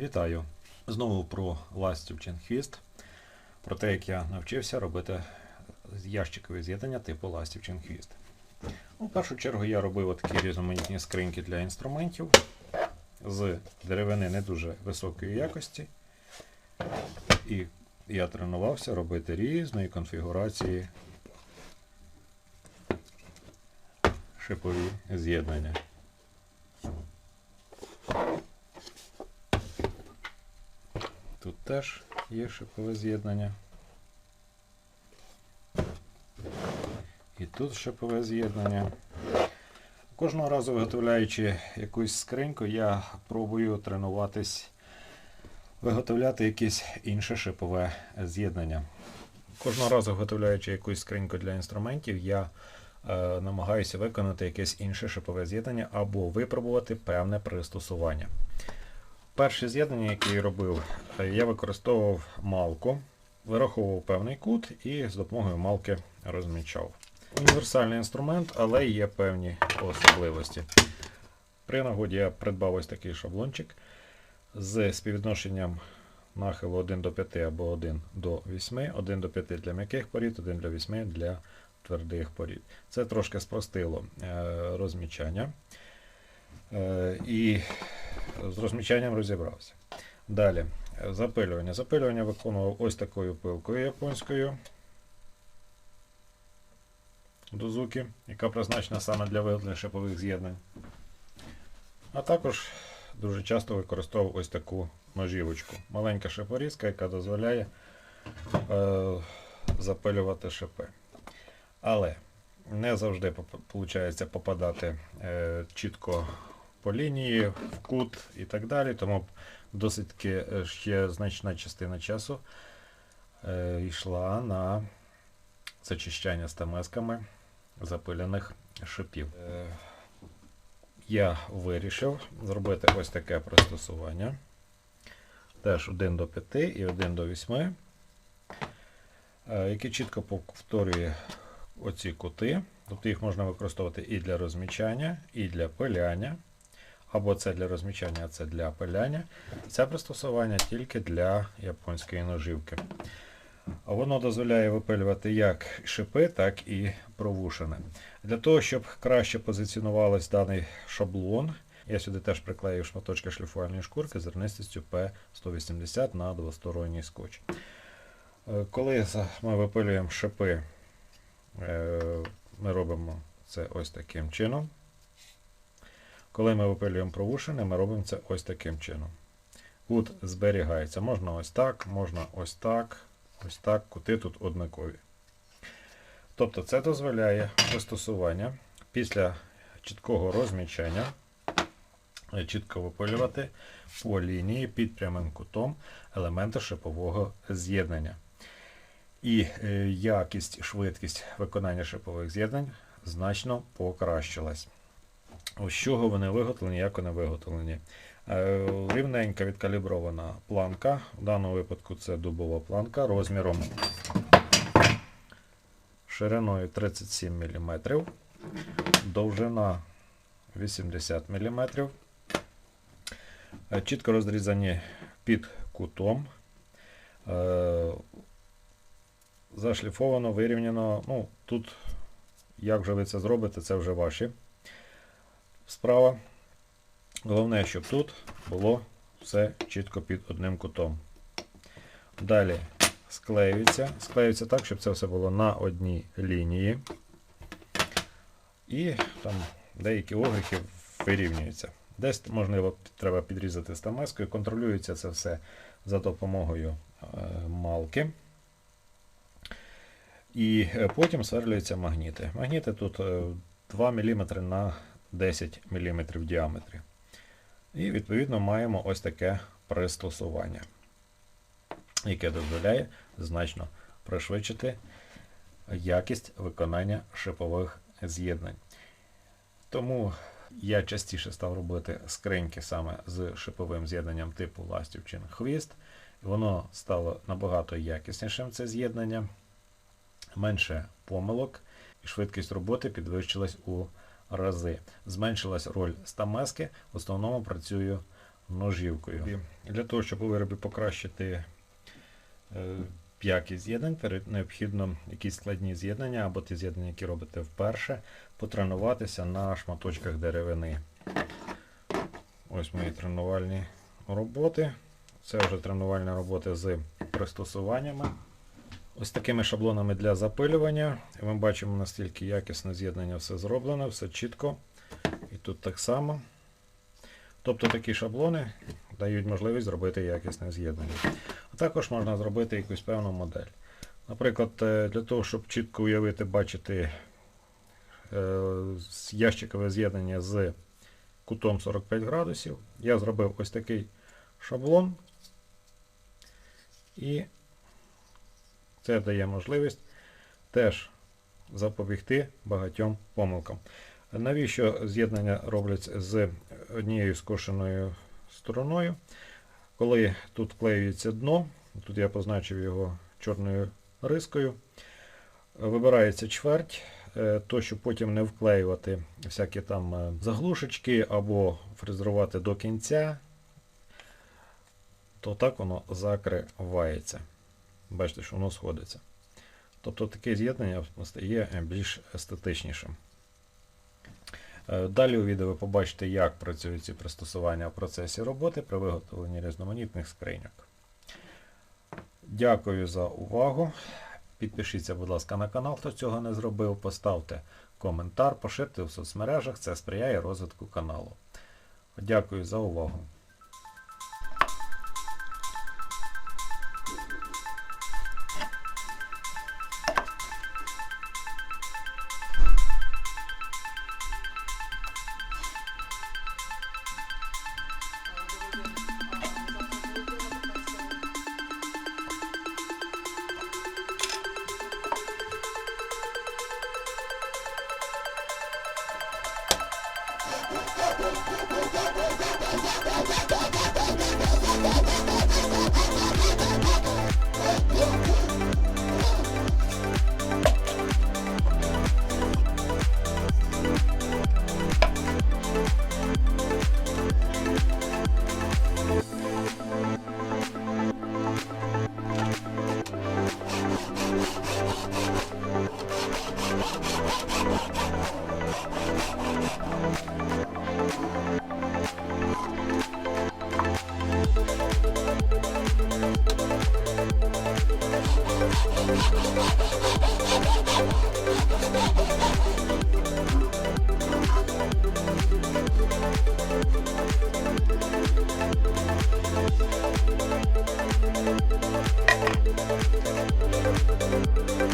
Вітаю! Знову про ластівчин хвіст. Про те, як я навчився робити ящикові з'єднання типу ластівчин хвіст. В першу чергу я робив такі різноманітні скриньки для інструментів з деревини не дуже високої якості. І я тренувався робити різної конфігурації шипові з'єднання. Тут теж є шипове з'єднання. І тут шипове з'єднання. Кожного разу виготовляючи якусь скриньку, я пробую тренуватись, виготовляти якесь інше шипове з'єднання. Кожного разу виготовляючи якусь скриньку для інструментів, я е, намагаюся виконати якесь інше шипове з'єднання або випробувати певне пристосування. Перше з'єднання, яке я робив, е, я використовував малку, вираховував певний кут і з допомогою малки розмічав. Універсальний інструмент, але є певні особливості. При нагоді я придбав ось такий шаблончик з співвідношенням нахилу 1 до 5 або 1 до 8, 1 до 5 для м'яких порід, 1 для 8 для твердих порід. Це трошки спростило е, розмічання. Е, І з розмічанням розібрався. Далі, запилювання. Запилювання виконував ось такою пилкою японською дозуки, яка призначена саме для виготовлення шипових з'єднань. А також дуже часто використовував ось таку ножівочку. Маленька шипорізка, яка дозволяє е, запилювати шипи. Але не завжди виходить попадати е, чітко по лінії, в кут і так далі. Тому досить е, ще значна частина часу е, йшла на зачищання стамесками запилених шипів. Е, я вирішив зробити ось таке пристосування. Теж 1 до 5 і 1 до 8, яке чітко повторює оці кути. Тобто їх можна використовувати і для розмічання, і для пиляння. Або це для розмічання, а це для пиляння. Це пристосування тільки для японської ножівки. Воно дозволяє випилювати як шипи, так і провушини. Для того, щоб краще позиціонувався даний шаблон, я сюди теж приклеїв шматочки шліфувальної шкурки з зернистістю P180 на двосторонній скотч. Е, Коли ми випилюємо шипи, е, ми робимо це ось таким чином. Коли ми випилюємо провушини, ми робимо це ось таким чином. Кут зберігається. Можна ось так, можна ось так, ось так, кути тут однакові. Тобто це дозволяє пристосування після чіткого розмічання чітко випилювати по лінії під прямим кутом елементи шипового з'єднання. І якість, швидкість виконання шипових з'єднань значно покращилась. З чого вони виготовлені, як вони виготовлені. Рівненька відкалібрована планка. В даному випадку це дубова планка розміром шириною 37 мм, довжина 80 мм. Чітко розрізані під кутом. Зашліфовано, вирівняно. Ну, Тут, як же ви це зробите, це вже ваші справа. Головне, щоб тут було все чітко під одним кутом. Далі склеюється. Склеюється так, щоб це все було на одній лінії. І там деякі огрехи вирівнюються. Десь, можливо, треба підрізати стамескою. Контролюється це все за допомогою е, малки. І потім сверлюються магніти. Магніти тут 2 мм на 10 мм в діаметрі. І, відповідно, маємо ось таке пристосування, яке дозволяє значно пришвидшити якість виконання шипових з'єднань. Тому я частіше став робити скриньки саме з шиповим з'єднанням типу ластівчин хвіст. Воно стало набагато якіснішим це з'єднання, менше помилок, і швидкість роботи підвищилась у рази. Зменшилась роль стамески, в основному працюю ножівкою. Для того, щоб у виробі покращити е, якість з'єднань, необхідно якісь складні з'єднання або ті з'єднання, які робите вперше, потренуватися на шматочках деревини. Ось мої тренувальні роботи. Це вже тренувальні роботи з пристосуваннями. Ось такими шаблонами для запилювання. І ми бачимо, настільки якісне з'єднання все зроблено, все чітко. І тут так само. Тобто такі шаблони дають можливість зробити якісне з'єднання. А також можна зробити якусь певну модель. Наприклад, е, для того, щоб чітко уявити, бачити е, ящикове з'єднання з кутом 45 градусів, я зробив ось такий шаблон. І це дає можливість теж запобігти багатьом помилкам. Навіщо з'єднання робляться з однією скошеною стороною? Коли тут вклеюється дно, тут я позначив його чорною рискою, вибирається чверть, е, то, щоб потім не вклеювати всякі там е, заглушечки або фрезерувати до кінця, то так воно закривається. Бачите, що воно сходиться. Тобто таке з'єднання стає більш естетичнішим. Е, Далі у відео ви побачите, як працюють ці пристосування в процесі роботи при виготовленні різноманітних скриньок. Дякую за увагу. Підпишіться, будь ласка, на канал, хто цього не зробив. Поставте коментар, поширте в соцмережах, це сприяє розвитку каналу. Дякую за увагу. Thank